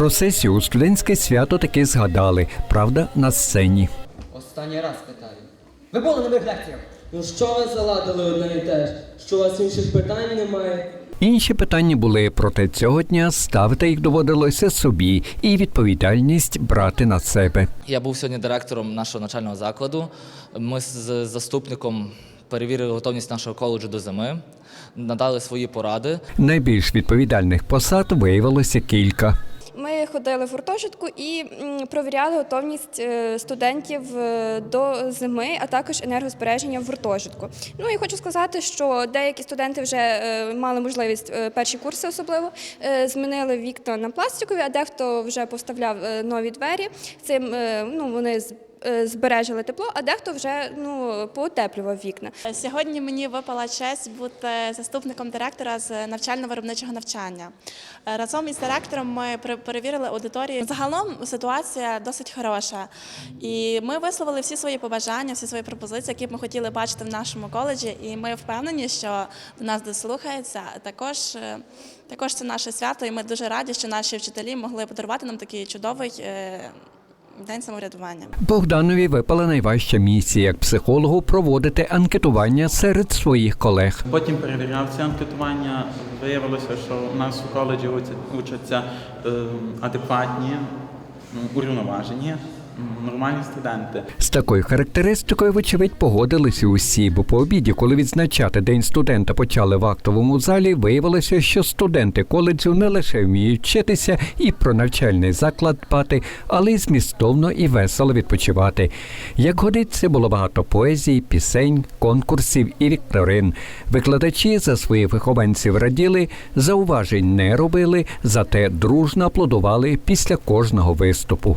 Про сесію у студентське свято таки згадали, правда, на сцені. Останній раз питаю. Ви були на моїх лекціях? Ну що ви заладили одне і те ж? Що у вас інших питань немає? Інші питання були, проте цього дня ставити їх доводилося собі і відповідальність брати на себе. Я був сьогодні директором нашого навчального закладу. Ми з заступником перевірили готовність нашого коледжу до зими, надали свої поради. Найбільш відповідальних посад виявилося кілька. Ходили в гуртожитку і провіряли готовність е, студентів е, до зими, а також енергозбереження в гуртожитку. Ну і хочу сказати, що деякі студенти вже е, мали можливість перші курси, особливо змінили вікна на пластикові, а дехто вже поставляв нові двері. Цим ну вони збережили тепло, а дехто вже ну поутеплював вікна. Сьогодні мені випала честь бути заступником директора з навчально-виробничого навчання. Е, Разом із директором ми пере- перевірили аудиторію. Загалом ситуація досить хороша, і ми висловили всі свої побажання, всі свої пропозиції, які б ми хотіли бачити в нашому коледжі. І ми впевнені, що до нас дослухаються. Також, е, також це наше свято, і ми дуже раді, що наші вчителі могли подарувати нам такий чудовий е, день самоврядування. Богданові випала найважча місія як психологу проводити анкетування серед своїх колег. Потім перевіряв це анкетування. Виявилося, що у нас у коледжі уча- учаться е, адекватні, урівноважені, м, нормальні студенти. З такою характеристикою, вочевидь, погодилися усі, бо по обіді, коли відзначати День студента почали в актовому залі, виявилося, що студенти коледжу не лише вміють вчитися і про навчальний заклад дбати, але й змістовно і весело відпочивати. Як годиться, було багато поезії, пісень, конкурсів і вікторин. Викладачі за своїх вихованців раділи, зауважень не робили, зате дружно аплодували після кожного виступу.